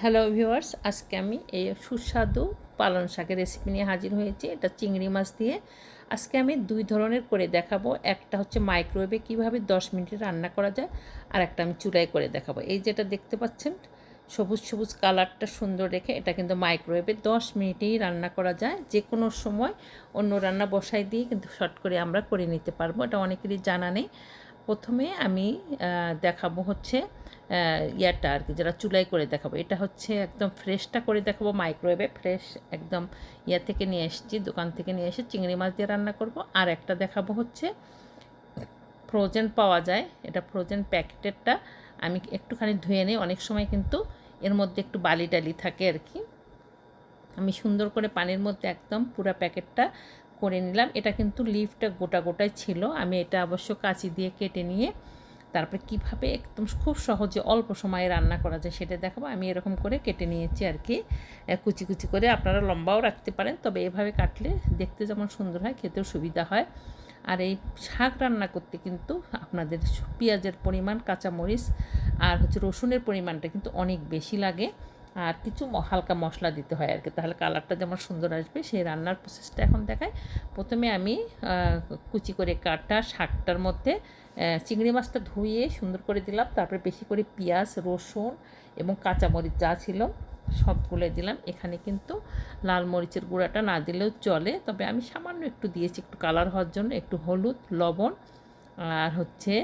Hello viewers আজকে আমি এই সুস্বাদু পালং শাকের রেসিপি নিয়ে হাজির হয়েছি। এটা চিংড়ি মাছ দিয়ে। আজকে আমি দুই ধরনের করে দেখাবো। একটা হচ্ছে মাইক্রোওয়েভে কীভাবে 10 মিনিটে রান্না করা যায়, আর একটা আমি চুলায় করে দেখাবো। এই যেটা দেখতে পাচ্ছেন, সবুজ সবুজ কালারটা সুন্দর রেখে এটা কিন্তু মাইক্রোওয়েভে 10 মিনিটেই রান্না করা যায়। যে কোনো সময় অন্য রান্না বসাই দিয়ে কিন্তু শর্ট করে আমরা করে নিতে পারব। এটা অনেকেরই জানা নেই। প্রথমে আমি দেখাবো হচ্ছে ইয়াটা আর কি, যেটা চুলাই করে দেখাবো। এটা হচ্ছে একদম ফ্রেশটা করে দেখাবো মাইক্রোওয়েভে ফ্রেশ একদম ইয়া থেকে নিয়ে এসেছি, দোকান থেকে নিয়ে এসে চিংড়ি মাছ দিয়ে রান্না করব। আর একটা দেখাবো হচ্ছে ফ্রোজেন পাওয়া যায়, এটা ফ্রোজেন প্যাকেটেরটা। আমি একটুখানি ধুয়ে নিই, অনেক সময় কিন্তু এর মধ্যে একটু বালি টালি থাকে আর কি। আমি সুন্দর করে পানির মধ্যে একদম পুরো প্যাকেটটা করে নিলাম। এটা কিন্তু লিফটা গোটা গোটাই ছিল। আমি এটা অবশ্য কাঁচি দিয়ে কেটে নিয়ে তারপরে কীভাবে একদম খুব সহজে অল্প সময়ে রান্না করা যায় সেটা দেখাবো। আমি এরকম করে কেটে নিয়েছি আর কি। কুচি কুচি করে আপনারা লম্বাও রাখতে পারেন, তবে এভাবে কাটলে দেখতে যেমন সুন্দর হয়, খেতেও সুবিধা হয়। আর এই শাক রান্না করতে কিন্তু আপনাদের পেঁয়াজের পরিমাণ, কাঁচামরিচ আর হচ্ছে রসুনের পরিমাণটা কিন্তু অনেক বেশি লাগে। আর কিছু হালকা মশলা দিতে হয় আর কি। তাহলে কালারটা যেমন সুন্দর আসবে, সেই রান্নার প্রসেসটা এখন দেখায় প্রথমে আমি কুচি করে কাটা শাকটার মধ্যে চিংড়ি মাছটা ধুয়ে সুন্দর করে দিলাম। তারপরে বেশি করে পেঁয়াজ, রসুন এবং কাঁচামরিচ যা ছিল সব সবগুলো দিলাম। এখানে কিন্তু লাল মরিচের গুঁড়াটা না দিলেও চলে। তবে আমি সামান্য একটু দিয়েছি একটু কালার হওয়ার জন্য, একটু হলুদ, লবণ আর হচ্ছে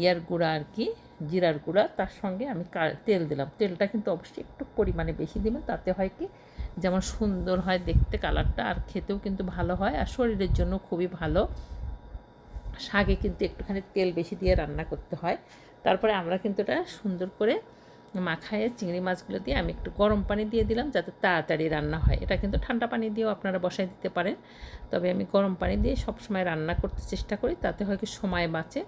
ইয়ার গুঁড়া আর কি জিরার গুঁড়া, তার সঙ্গে আমি তেল দিলাম। তেলটা কিন্তু অবশ্যই একটু পরিমাণে বেশি দেবেন, তাতে হয় কি, যেমন সুন্দর হয় দেখতে কালারটা, আর খেতেও কিন্তু ভালো হয়, আর শরীরের জন্য খুবই ভালো। শাকে কিন্তু একটুখানি তেল বেশি দিয়ে রান্না করতে হয়। তারপরে আমরা কিন্তু এটা সুন্দর করে মাখায়ে চিংড়ি মাছগুলো দিয়ে আমি একটু গরম পানি দিয়ে দিলাম, যাতে তাড়াতাড়ি রান্না হয়। এটা কিন্তু ঠান্ডা পানি দিয়েও আপনারা বসাই দিতে পারেন। তবে আমি গরম পানি দিয়ে সবসময় রান্না করতে চেষ্টা করি, তাতে হয় কি সময় বাঁচে।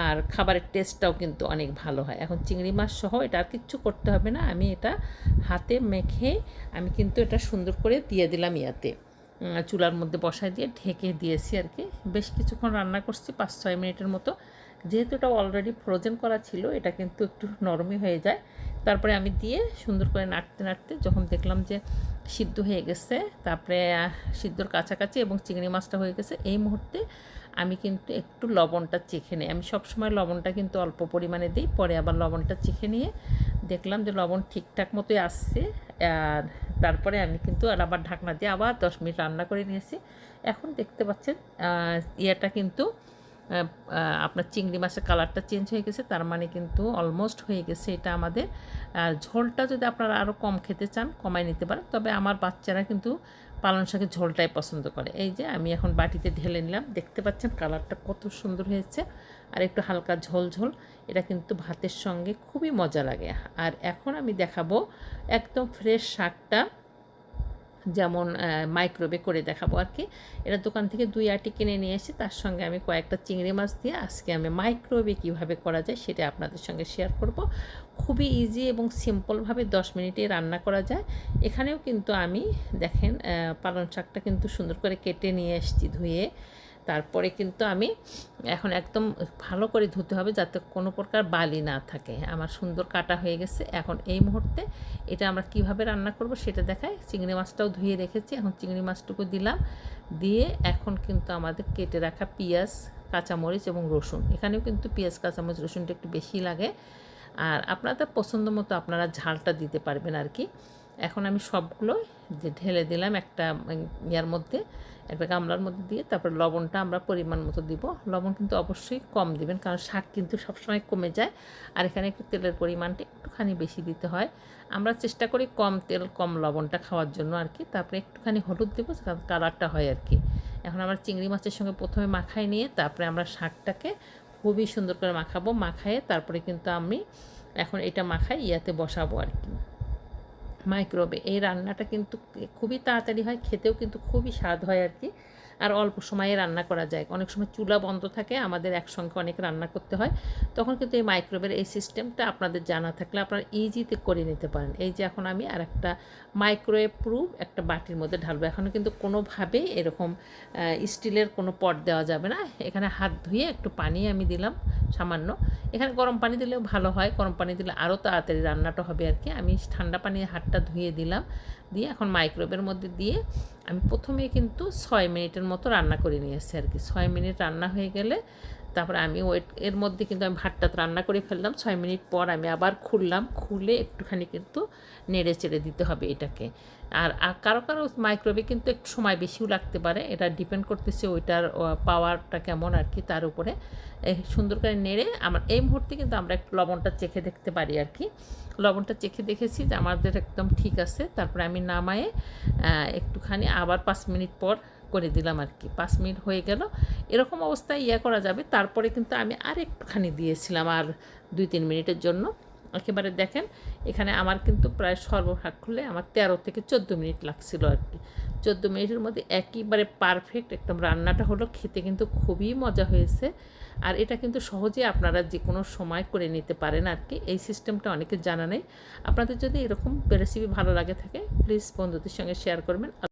আর খাবারের টেস্টটাও কিন্তু অনেক ভালো হয়। এখন চিংড়ি মাছ সহ এটা আর কিচ্ছু করতে হবে না। আমি এটা হাতে মেখে আমি কিন্তু এটা সুন্দর করে দিয়ে দিলাম ইয়াতে। চুলার মধ্যে বসায় দিয়ে ঢেকে দিয়েছি আর কি। বেশ কিছুক্ষণ রান্না করছি পাঁচ ছয় মিনিটের মতো। যেহেতু এটা অলরেডি ফ্রোজেন করা ছিল, এটা কিন্তু একটু নরমই হয়ে যায়। তারপরে আমি দিয়ে সুন্দর করে নাড়তে নাড়তে যখন দেখলাম যে সিদ্ধ হয়ে গেছে, তারপরে সিদ্ধর কাছাকাছি এবং চিংড়ি মাছটা হয়ে গেছে, এই মুহূর্তে আমি কিন্তু একটু লবণটা চেখে নিই। আমি সবসময় লবণটা কিন্তু অল্প পরিমাণে দিই, পরে আবার লবণটা চেখে নিয়ে দেখলাম যে লবণ ঠিকঠাক মতোই আসছে। আর তারপরে আমি কিন্তু আর আবার ঢাকনা দিয়ে আবার দশ মিনিট রান্না করে নিয়েছি। এখন দেখতে পাচ্ছেন ইয়েটা কিন্তু আপনার চিংড়ি মাছের কালারটা চেঞ্জ হয়ে গেছে, তার মানে কিন্তু অলমোস্ট হয়ে গেছে। এটা আমাদের ঝোলটা যদি আপনারা আরও কম খেতে চান কমাই নিতে পারেন। তবে আমার বাচ্চারা কিন্তু পালং শাকের ঝোলটাই পছন্দ করে। এই যে আমি এখন বাটিতে ঢেলে নিলাম, দেখতে পাচ্ছেন কালারটা কত সুন্দর হয়েছে। আর একটু হালকা ঝোল ঝোল, এটা কিন্তু ভাতের সঙ্গে খুবই মজা লাগে। আর এখন আমি দেখাবো একদম ফ্রেশ শাকটা। যেমন মাইক্রোওয়েভে করে দেখাবো আর কি। এটা দোকান থেকে দুই আটি কিনে নিয়ে এসে তার সঙ্গে আমি কয়েকটা চিংড়ি মাছ দিয়ে আজকে আমি মাইক্রোওয়েভে কীভাবে করা যায় সেটা আপনাদের সঙ্গে শেয়ার করব। খুবই ইজি এবং সিম্পলভাবে দশ মিনিটে রান্না করা যায়। এখানেও কিন্তু আমি, দেখেন পালং শাকটা কিন্তু সুন্দর করে কেটে নিয়ে এসেছি ধুয়ে। তারপরে কিন্তু আমি এখন একদম ভালো করে ধুতে হবে যাতে কোনো প্রকার বালি না থাকে। আমার সুন্দর কাটা হয়ে গেছে। এখন এই মুহূর্তে এটা আমরা কীভাবে রান্না করব সেটা দেখায়। চিংড়ি মাছটাও ধুয়ে রেখেছি। এখন চিংড়ি মাছটুকু দিলাম। দিয়ে এখন কিন্তু আমাদের কেটে রাখা পেঁয়াজ, কাঁচামরিচ এবং রসুন। এখানেও কিন্তু পেঁয়াজ, কাঁচামরিচ, রসুনটা একটু বেশি লাগে। আর আপনাদের পছন্দ মতো আপনারা ঝালটা দিতে পারবেন আর কি এখন আমি সবগুলো যে ঢেলে দিলাম একটা ইয়ার মধ্যে একটা গামলার মধ্যে দিয়ে তারপর লবণটা আমরা পরিমাণ মতো দিব। লবণ কিন্তু অবশ্যই কম দিবেন, কারণ শাক কিন্তু সবসময় কমে যায়। আর এখানে একটু তেলের পরিমাণটা একটুখানি বেশি দিতে হয়। আমরা চেষ্টা করি কম তেল, কম লবণটা খাওয়ার জন্য আর কি। তারপরে একটুখানি হলুদ দেবো কালারটা হয় আর কি। এখন আমরা চিংড়ি মাছের সঙ্গে প্রথমে মাখাই নিয়ে তারপরে আমরা শাকটাকে খুবই সুন্দর করে মাখাবো। মাখায়ে তারপরে কিন্তু আমি এখন এটা মাখাই ইয়াতে বসাবো আর কি। মাইক্রোওয়েভে এই রান্নাটা কিন্তু খুবই তাড়াতাড়ি হয়, খেতেও কিন্তু খুবই স্বাদ হয় আর কি আর অল্প সময়ে রান্না করা যায়। অনেক সময় চুলা বন্ধ থাকে, আমাদের একসঙ্গে অনেক রান্না করতে হয়। তখন কিন্তু এই মাইক্রোওয়েভের এই সিস্টেমটা আপনাদের জানা থাকলে আপনারা ইজিতে করে নিতে পারেন। এই যে এখন আমি আর একটা মাইক্রোওয়েভ প্রুফ একটা বাটির মধ্যে ঢালবো। এখনও কিন্তু কোনোভাবে এরকম স্টিলের কোনো পট দেওয়া যাবে না। এখানে হাত ধুয়ে একটু পানি আমি দিলাম, সামান্য। এখানে গরম পানি দিলেও ভালো হয়। গরম পানি দিলে আরও তাড়াতাড়ি রান্নাটা হবে আর কি আমি ঠান্ডা পানি হাতটা ধুয়ে দিলাম। দিয়ে এখন মাইক্রোওয়েভের মধ্যে দিয়ে আমি প্রথমে কিন্তু ছয় মিনিটের মতো রান্না করে নিয়েছি আর কি। ছয় মিনিট রান্না হয়ে গেলে তারপরে আমি ওয়েট, এর মধ্যে কিন্তু আমি ভাতটা রান্না করে ফেললাম। ছয় মিনিট পর আমি আবার খুললাম, খুলে একটুখানি কিন্তু নেড়ে চেড়ে দিতে হবে এটাকে। আর কারও কারও মাইক্রোওয়েভে কিন্তু একটু সময় বেশিও লাগতে পারে। এটা ডিপেন্ড করতেছে ওইটার পাওয়ারটা কেমন আর কি তার উপরে। সুন্দর করে নেড়ে আমার, এই মুহূর্তে কিন্তু আমরা একটু লবণটা চেখে দেখতে পারি আর কি। লবণটা চেখে দেখেছি যে আমাদের একদম ঠিক আছে। তারপরে আমি নামায়ে একটুখানি আবার পাঁচ মিনিট পর করে দিলাম আর কি। পাঁচ মিনিট হয়ে গেল। এরকম অবস্থায় ইয়ে করা যাবে। তারপরে কিন্তু আমি আর একটুখানি দিয়েছিলাম আর দুই তিন মিনিটের জন্য। একেবারে দেখেন, এখানে আমার কিন্তু প্রায় সর্বভাগ খুলে আমার তেরো থেকে চোদ্দ মিনিট লাগছিল আর কি। চোদ্দ মিনিটের মধ্যে একেবারে পারফেক্ট একদম রান্নাটা হলো। খেতে কিন্তু খুবই মজা হয়েছে। আর এটা কিন্তু সহজে আপনারা যে কোনো সময় করে নিতে পারেন আর কি। এই সিস্টেমটা অনেকে জানা নেই। আপনাদের যদি এরকম রেসিপি ভালো লাগে থাকে প্লিজ বন্ধুদের সঙ্গে শেয়ার করবেন।